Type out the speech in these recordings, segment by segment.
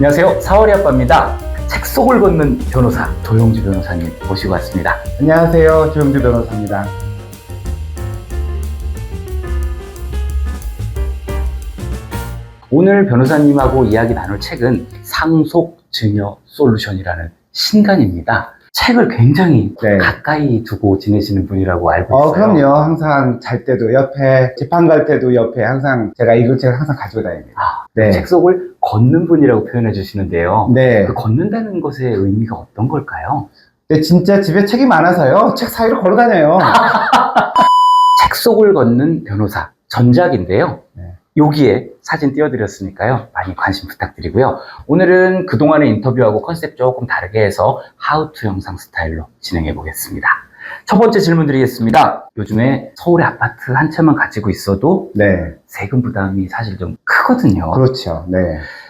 안녕하세요. 사월이 아빠입니다. 책 속을 걷는 변호사 조용주 변호사님 모시고 왔습니다. 안녕하세요. 조영주 변호사입니다. 오늘 변호사님하고 이야기 나눌 책은 상속 증여 솔루션이라는 신간입니다. 책을 굉장히 네. 가까이 두고 지내시는 분이라고 알고 있어요. 어, 그럼요. 항상 잘 때도 옆에, 재판 갈 때도 옆에 항상 제가 이 책을 항상 가지고 다닙니다. 아, 네. 책 속을 걷는 분이라고 표현해 주시는데요. 네. 그 걷는다는 것의 의미가 어떤 걸까요? 근데 진짜 집에 책이 많아서요. 책 사이로 걸어 다녀요. 책 속을 걷는 변호사 전작인데요. 네. 여기에 사진 띄워드렸으니까요. 많이 관심 부탁드리고요. 오늘은 그동안의 인터뷰하고 컨셉 조금 다르게 해서 하우투 영상 스타일로 진행해 보겠습니다. 첫 번째 질문 드리겠습니다. 요즘에 서울의 아파트 한 채만 가지고 있어도 네. 세금 부담이 사실 좀 크거든요. 그렇죠. 네.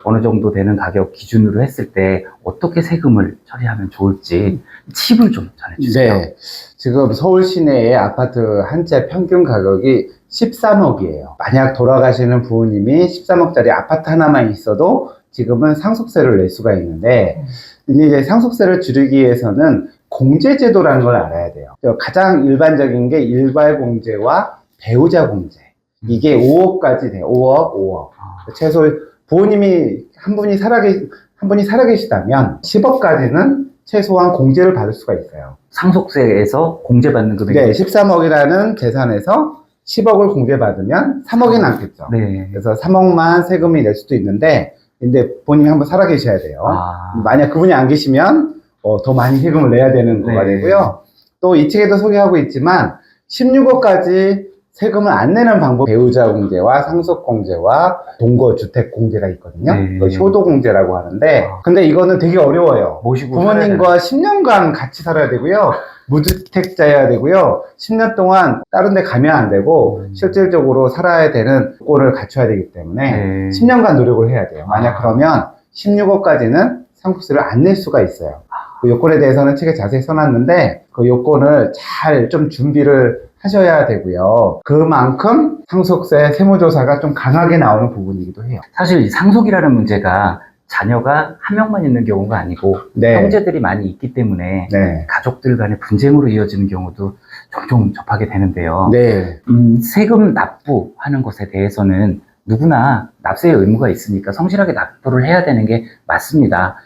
어느 정도 되는 가격 기준으로 했을 때 어떻게 세금을 처리하면 좋을지 팁을 좀 전해주세요. 네. 지금 서울 시내의 아파트 한 채 평균 가격이 13억이에요. 만약 돌아가시는 부모님이 13억짜리 아파트 하나만 있어도 지금은 상속세를 낼 수가 있는데, 근데 이제 상속세를 줄이기 위해서는 공제제도라는 걸 알아야 돼요. 가장 일반적인 게 일괄공제와 배우자 공제. 이게 5억까지 돼요. 5억, 5억. 아, 최소 부모님이 한 분이 살아계, 한 분이 살아계시다면 10억까지는 최소한 공제를 받을 수가 있어요. 상속세에서 공제받는 금액이 네, 13억이라는 재산에서 10억을 공제받으면 3억이 남겠죠. 네. 그래서 3억만 세금이 낼 수도 있는데, 근데 본인이 한번 살아 계셔야 돼요. 아, 만약 그분이 안 계시면 어, 더 많이 세금을 내야 되는 거가 네. 되고요. 또 이 책에도 소개하고 있지만 16억까지 세금을 안 내는 방법 배우자 공제와 상속 공제와 동거 주택 공제가 있거든요. 네. 이거 효도 공제라고 하는데 아. 근데 이거는 되게 어려워요. 모시고 부모님과 10년간 같이 살아야 되고요. 무주택자여야 되고요. 10년 동안 다른 데 가면 안 되고 음. 실질적으로 살아야 되는 조건을 갖춰야 되기 때문에 네. 10년간 노력을 해야 돼요. 만약 아. 그러면 16억까지는 상속세를 안 낼 수가 있어요. 그 요건에 대해서는 책에 자세히 써놨는데 그 요건을 잘 좀 준비를 하셔야 되고요. 그만큼 상속세 세무조사가 좀 강하게 나오는 부분이기도 해요. 사실 이 상속이라는 문제가 자녀가 한 명만 있는 경우가 아니고 네. 형제들이 많이 있기 때문에 네. 가족들 간의 분쟁으로 이어지는 경우도 종종 접하게 되는데요. 네. 음, 세금 납부하는 것에 대해서는 누구나 납세의 의무가 있으니까 성실하게 납부를 해야 되는 게 맞습니다.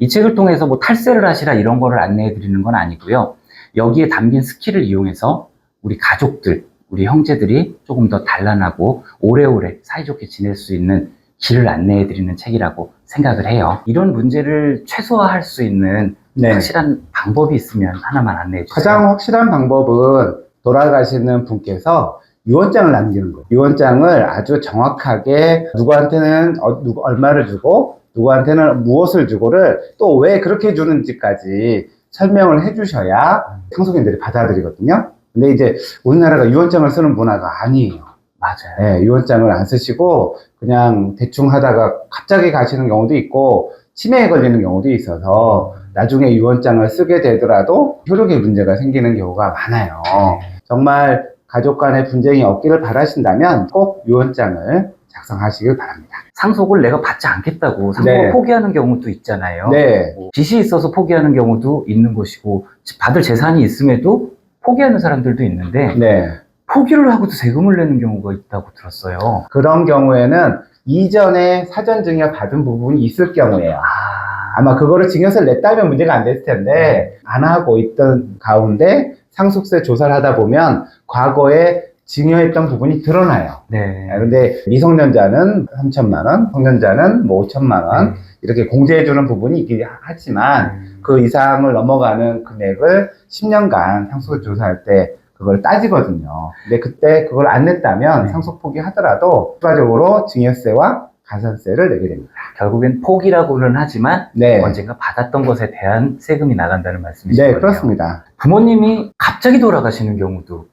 이 책을 통해서 뭐 탈세를 하시라 이런 거를 안내해 드리는 건 아니고요. 여기에 담긴 스킬을 이용해서 우리 가족들, 우리 형제들이 조금 더 단란하고 오래오래 사이좋게 지낼 수 있는 길을 안내해 드리는 책이라고 생각을 해요. 이런 문제를 최소화할 수 있는 네. 확실한 방법이 있으면 하나만 안내해 주세요. 가장 확실한 방법은 돌아가시는 분께서 유언장을 남기는 거예요. 유언장을 아주 정확하게 누구한테는 어, 얼마를 주고 누구한테는 무엇을 주고를 또 왜 그렇게 주는지까지 설명을 해주셔야 상속인들이 받아들이거든요. 근데 이제 우리나라가 유언장을 쓰는 문화가 아니에요. 맞아요. 네, 유언장을 안 쓰시고 그냥 대충 하다가 갑자기 가시는 경우도 있고 치매에 걸리는 경우도 있어서 나중에 유언장을 쓰게 되더라도 효력의 문제가 생기는 경우가 많아요. 정말 가족 간의 분쟁이 없기를 바라신다면 꼭 유언장을 작성하시길 바랍니다. 상속을 내가 받지 않겠다고 상속을 네. 포기하는 경우도 있잖아요. 네. 뭐 빚이 있어서 포기하는 경우도 있는 것이고 받을 재산이 있음에도 포기하는 사람들도 있는데 네. 포기를 하고도 세금을 내는 경우가 있다고 들었어요. 그런 경우에는 이전에 사전 증여 받은 부분이 있을 경우에요. 아, 아마 그거를 증여세를 냈다면 문제가 안 됐을 텐데 안 하고 있던 가운데 상속세 조사를 하다 보면 과거에 증여했던 부분이 드러나요. 네. 아, 근데 미성년자는 3천만 원, 성년자는 뭐 5천만 원 이렇게 공제해주는 부분이 있긴 하지만 음, 그 이상을 넘어가는 금액을 10년간 상속세 조사할 때 그걸 따지거든요. 근데 그때 그걸 안 냈다면 네. 상속 포기하더라도 추가적으로 증여세와 가산세를 내게 됩니다. 결국엔 포기라고는 하지만 네. 언젠가 받았던 것에 대한 세금이 나간다는 말씀이시죠? 네, 그렇습니다. 부모님이 갑자기 돌아가시는 경우도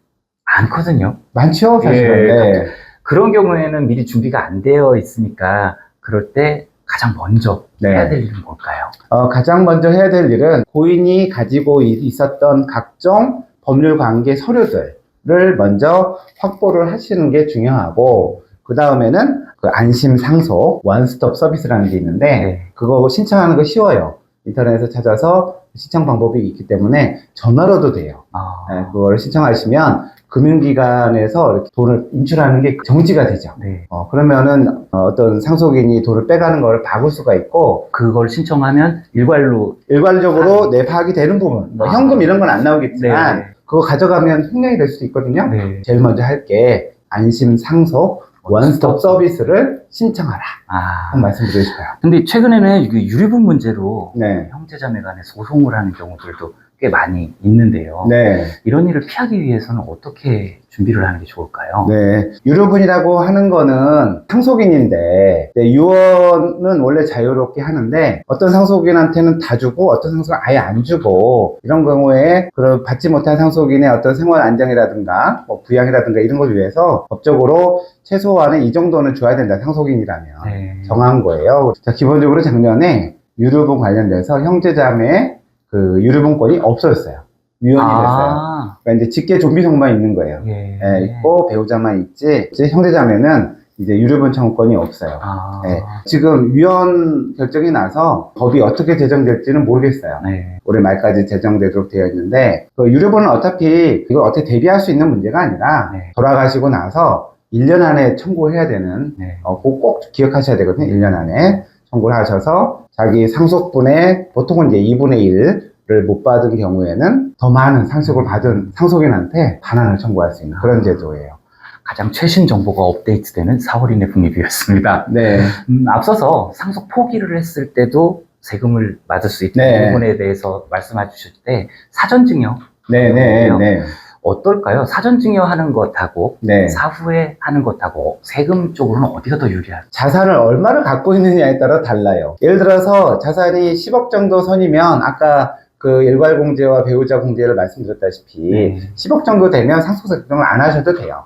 많거든요. 많죠, 사실은. 예, 네. 그런 경우에는 미리 준비가 안 되어 있으니까 그럴 때 가장 먼저 네. 해야 될 일은 뭘까요? 어, 가장 먼저 해야 될 일은 고인이 가지고 이- 있었던 각종 법률 관계 서류들을 먼저 확보를 하시는 게 중요하고, 그 다음에는 그 안심 상속 원스톱 서비스라는 게 있는데 네. 그거 신청하는 거 쉬워요. 인터넷에서 찾아서 신청 방법이 있기 때문에 전화로도 돼요. 아, 네, 그걸 신청하시면 금융기관에서 이렇게 돈을 인출하는 게 정지가 되죠. 네. 어, 그러면은 어, 어떤 상속인이 돈을 빼가는 걸 막을 수가 있고 그걸 신청하면 일괄로 일괄적으로 내 파악이 되는 부분, 뭐 아. 현금 이런 건 안 나오겠지만 네. 그거 가져가면 횡령이 될 수도 있거든요. 네. 제일 먼저 할 게 안심 상속 원스톱 서비스를 신청하라. 아. 한 말씀 드리고 싶어요. 근데 최근에는 이게 유류분 문제로 네. 형제자매 간에 소송을 하는 경우들도 꽤 많이 있는데요. 네. 이런 일을 피하기 위해서는 어떻게 준비를 하는 게 좋을까요? 네. 유료분이라고 하는 거는 상속인인데, 네, 유언은 원래 자유롭게 하는데, 어떤 상속인한테는 다 주고, 어떤 상속은 아예 안 주고, 이런 경우에, 그런 받지 못한 상속인의 어떤 생활 안정이라든가, 뭐 부양이라든가 이런 걸 위해서 법적으로 최소한의 이 정도는 줘야 된다, 상속인이라면. 네. 정한 거예요. 자, 기본적으로 작년에 유류분 관련돼서 형제자매 그 유류분권이 없어졌어요. 유연이 됐어요. 아, 그러니까 이제 직계 좀비성만 있는 거예요. 예. 예, 있고 배우자만 있지 이제 형제자매는 이제 유류분 청구권이 없어요. 아, 네. 지금 위헌 결정이 나서 법이 어떻게 제정될지는 모르겠어요. 네. 올해 말까지 제정되도록 되어 있는데 그 유류분은 어차피 이걸 어떻게 대비할 수 있는 문제가 아니라 네. 돌아가시고 나서 1년 안에 청구해야 되는 네. 어, 꼭 기억하셔야 되거든요. 1년 안에 청구를 하셔서 자기 상속분의 보통은 이제 2분의 1을 못 받은 경우에는 더 많은 상속을 받은 상속인한테 반환을 청구할 수 있는 그런 제도예요. 가장 최신 정보가 업데이트되는 4월 이내 국립이었습니다. 네. 음, 앞서서 상속 포기를 했을 때도 세금을 맞을 수 있는 네. 부분에 대해서 말씀해 주실 때 사전 증여 네, 네, 네. 어떨까요? 사전 증여 하는 것하고 네. 사후에 하는 것하고 세금 쪽으로는 어디가 더 유리할까요? 자산을 얼마를 갖고 있느냐에 따라 달라요. 예를 들어서 자산이 10억 정도 선이면 아까 그 일괄 공제와 배우자 공제를 말씀드렸다시피 네. 10억 정도 되면 상속세 걱정을 안 하셔도 돼요.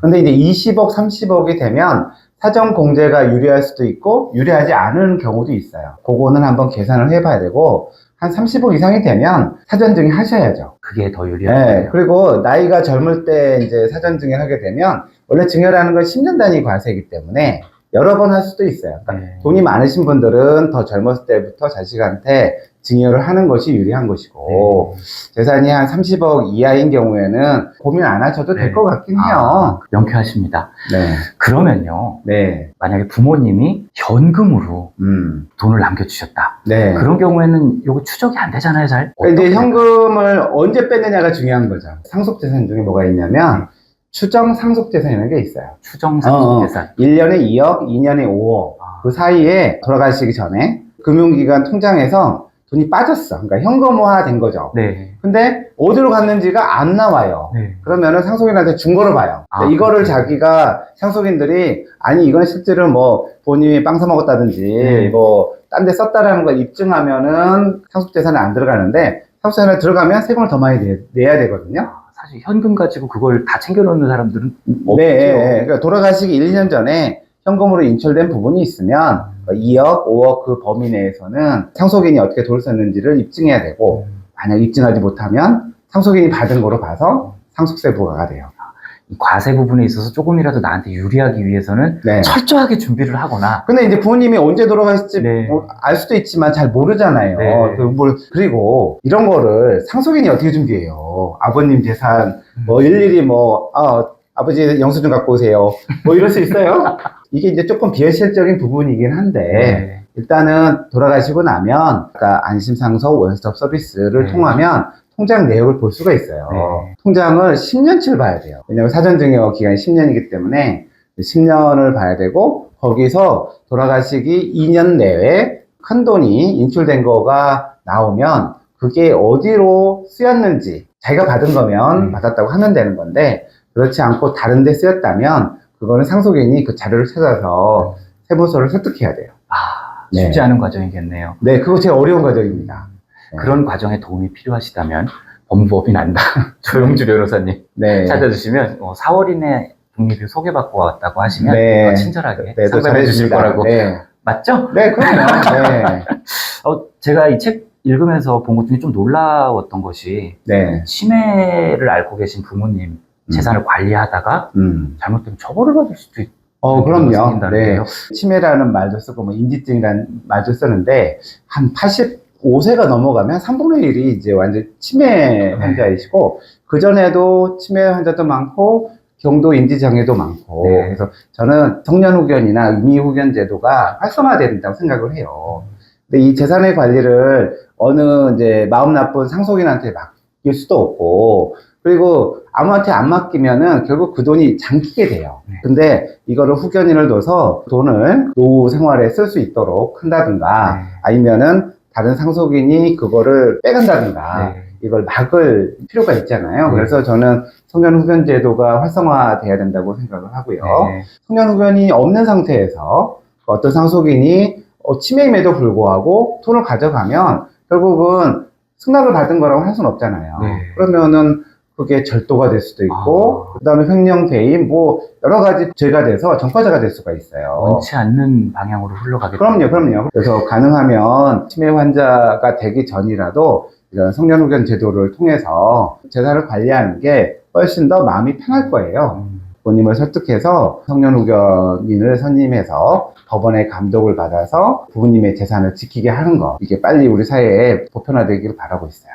근데 이제 20억, 30억이 되면 사전 공제가 유리할 수도 있고 유리하지 않은 경우도 있어요. 그거는 한번 계산을 해봐야 되고 한 30억 이상이 되면 사전 증여 하셔야죠. 그게 더 네, 유리할까요? 그리고 나이가 젊을 때 이제 사전 증여 하게 되면 원래 증여라는 건 10년 단위 과세이기 때문에 여러 번 할 수도 있어요. 그러니까 네. 돈이 많으신 분들은 더 젊었을 때부터 자식한테 증여를 하는 것이 유리한 것이고 재산이 한 30억 이하인 경우에는 고민 안 하셔도 될 네. 것 같긴 아, 해요. 명쾌하십니다. 네. 그러면요, 네. 만약에 부모님이 현금으로 음. 돈을 남겨주셨다. 네. 그런 경우에는 이거 추적이 안 되잖아요, 잘. 그러니까 이제 현금을 언제 뺐느냐가 중요한 거죠. 상속 재산 중에 뭐가 있냐면 추정 상속 재산이라는 게 있어요. 추정 어, 어. 상속 재산. 1년에 2억, 2년에 5억. 아, 그 사이에 돌아가시기 전에 금융기관 통장에서 돈이 빠졌어. 그러니까 현금화 된 거죠. 네. 근데 어디로 갔는지가 안 나와요. 네. 그러면은 상속인한테 준 거로 봐요. 아, 이거를 그렇죠. 자기가 상속인들이 아니 이건 실제로 뭐 본인이 빵 사 먹었다든지 네. 뭐딴 데 썼다라는 걸 입증하면은 상속재산에 안 들어가는데 상속재산에 들어가면 세금을 더 많이 내, 내야 되거든요. 사실 현금 가지고 그걸 다 챙겨놓는 사람들은 없죠. 네, 네. 그러니까 돌아가시기 1, 2년 전에 현금으로 인출된 부분이 있으면 2억, 5억 그 범위 내에서는 상속인이 어떻게 돈을 썼는지를 입증해야 되고 만약 입증하지 못하면 상속인이 받은 거로 봐서 상속세 부과가 돼요. 이 과세 부분에 있어서 조금이라도 나한테 유리하기 위해서는 네. 철저하게 준비를 하거나 근데 이제 부모님이 언제 돌아가실지 네. 뭐 알 수도 있지만 잘 모르잖아요. 네. 그 뭘- 그리고 이런 거를 상속인이 어떻게 준비해요? 아버님 재산 뭐 일일이 뭐 아, 아버지 영수증 갖고 오세요. 뭐 이럴 수 있어요? 이게 이제 조금 비현실적인 부분이긴 한데 네. 일단은 돌아가시고 나면 아까 안심상속 원스톱 서비스를 네. 통하면 통장 내역을 볼 수가 있어요. 네. 통장을 10년치를 봐야 돼요. 왜냐하면 사전증여 기간이 10년이기 때문에 10년을 봐야 되고 거기서 돌아가시기 2년 내에 큰 돈이 인출된 거가 나오면 그게 어디로 쓰였는지 자기가 받은 거면 음. 받았다고 하면 되는 건데 그렇지 않고 다른 데 쓰였다면 그거는 상속인이 그 자료를 찾아서 세무서를 설득해야 돼요. 아, 네. 쉽지 않은 과정이겠네요. 네, 그거 제일 어려운 과정입니다. 네. 그런 과정에 도움이 필요하시다면 법무법인 난다 조영주 변호사님 네. 찾아주시면 어, 4월 이내 독립이 소개받고 왔다고 하시면 네. 더 친절하게 네, 또 상담해 주실. 거라고 네. 맞죠? 네, 그럼요. 네. 어, 제가 이 책 읽으면서 본 것 중에 좀 놀라웠던 것이 네. 치매를 앓고 계신 부모님 음. 재산을 관리하다가 음. 잘못되면 처벌을 받을 수도 있, 어, 그럼요. 네. 치매라는 말도 쓰고, 뭐, 인지증이라는 말도 쓰는데, 한 85세가 넘어가면 3분의 1이 이제 완전 치매 네. 환자이시고, 그 전에도 치매 환자도 많고, 경도 인지 장애도 많고, 네. 그래서 저는 청년 후견이나 의미 후견 제도가 활성화돼야 된다고 생각을 해요. 근데 이 재산의 관리를 어느 이제 마음 나쁜 상속인한테 맡길 수도 없고, 그리고 아무한테 안 맡기면은 결국 그 돈이 잠기게 돼요. 네. 근데 이거를 후견인을 둬서 돈을 노후 생활에 쓸 수 있도록 한다든가, 네. 아니면은 다른 상속인이 그거를 빼간다든가, 네. 이걸 막을 필요가 있잖아요. 네. 그래서 저는 청년 후견 제도가 활성화돼야 된다고 생각을 하고요. 네. 청년 후견이 없는 상태에서 어떤 상속인이 어, 치매임에도 불구하고 돈을 가져가면 결국은 승낙을 받은 거라고 할 수는 없잖아요. 네. 그러면은 그게 절도가 될 수도 있고, 아. 그다음에 횡령 배임 뭐 여러 가지 죄가 돼서 전과자가 될 수가 있어요. 원치 않는 방향으로 흘러가게 그럼요, 그럼요. 그래서 가능하면 치매 환자가 되기 전이라도 이런 성년후견 제도를 통해서 재산을 관리하는 게 훨씬 더 마음이 편할 거예요. 음, 부모님을 설득해서 성년후견인을 선임해서 법원의 감독을 받아서 부모님의 재산을 지키게 하는 거 이게 빨리 우리 사회에 보편화되기를 바라고 있어요.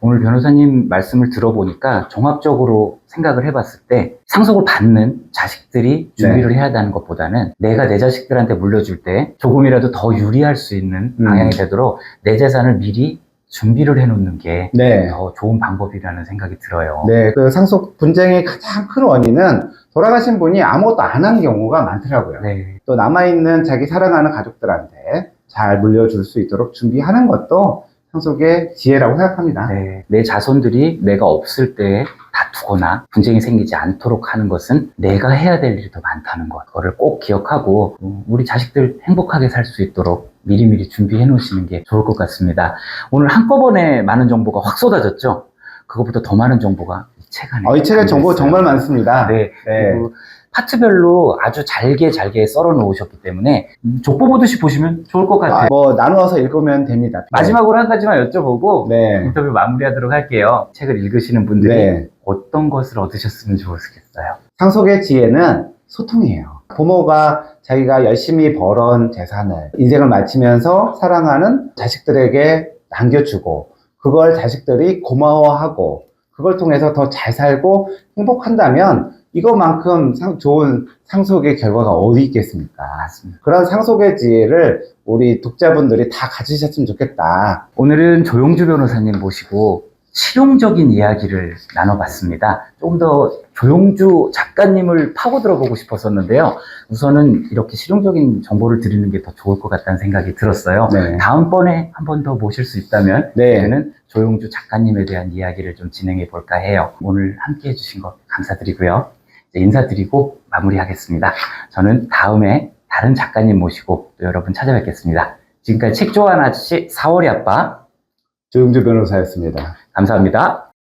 오늘 변호사님 말씀을 들어보니까 종합적으로 생각을 해봤을 때 상속을 받는 자식들이 준비를 네. 해야 하는 것보다는 내가 내 자식들한테 물려줄 때 조금이라도 더 유리할 수 있는 음. 방향이 되도록 내 재산을 미리 준비를 해놓는 게더 네. 좋은 방법이라는 생각이 들어요. 네, 그 상속 분쟁의 가장 큰 원인은 돌아가신 분이 아무것도 안 한 경우가 많더라고요. 네. 또 남아있는 자기 사랑하는 가족들한테 잘 물려줄 수 있도록 준비하는 것도 상속의 지혜라고 생각합니다. 네. 내 자손들이 내가 없을 때 다투거나 분쟁이 생기지 않도록 하는 것은 내가 해야 될 일이 더 많다는 것. 그거를 꼭 기억하고 음, 우리 자식들 행복하게 살 수 있도록 미리미리 준비해 놓으시는 게 좋을 것 같습니다. 오늘 한꺼번에 많은 정보가 확 쏟아졌죠? 그것보다 더 많은 정보가 이 책 안에 어, 이 책에 정보 담겨 있어요. 정말 많습니다. 네. 네. 그리고 파트별로 아주 잘게 잘게 썰어 놓으셨기 때문에 음, 족보 보듯이 보시면 좋을 것 같아요. 아, 뭐 나누어서 읽으면 됩니다. 마지막으로 한 가지만 여쭤보고 네. 인터뷰 마무리하도록 할게요. 책을 읽으시는 분들이 네. 어떤 것을 얻으셨으면 좋겠어요? 상속의 지혜는 소통이에요. 부모가 자기가 열심히 벌어온 재산을 인생을 마치면서 사랑하는 자식들에게 남겨주고 그걸 자식들이 고마워하고 그걸 통해서 더 잘 살고 행복한다면 이거만큼 상- 좋은 상속의 결과가 어디 있겠습니까? 그런 상속의 지혜를 우리 독자분들이 다 가지셨으면 좋겠다. 오늘은 조용주 변호사님 모시고 실용적인 이야기를 나눠봤습니다. 조금 더 조용주 작가님을 파고 들어보고 싶었었는데요. 우선은 이렇게 실용적인 정보를 드리는 게 더 좋을 것 같다는 생각이 들었어요. 네. 다음번에 한 번 더 모실 수 있다면 네. 저는 조용주 작가님에 대한 이야기를 좀 진행해 볼까 해요. 오늘 함께 해주신 것 감사드리고요. 인사드리고 마무리하겠습니다. 저는 다음에 다른 작가님 모시고 또 여러분 찾아뵙겠습니다. 지금까지 책 좋아하는 아저씨 4월이 아빠 조용주 변호사였습니다. 감사합니다.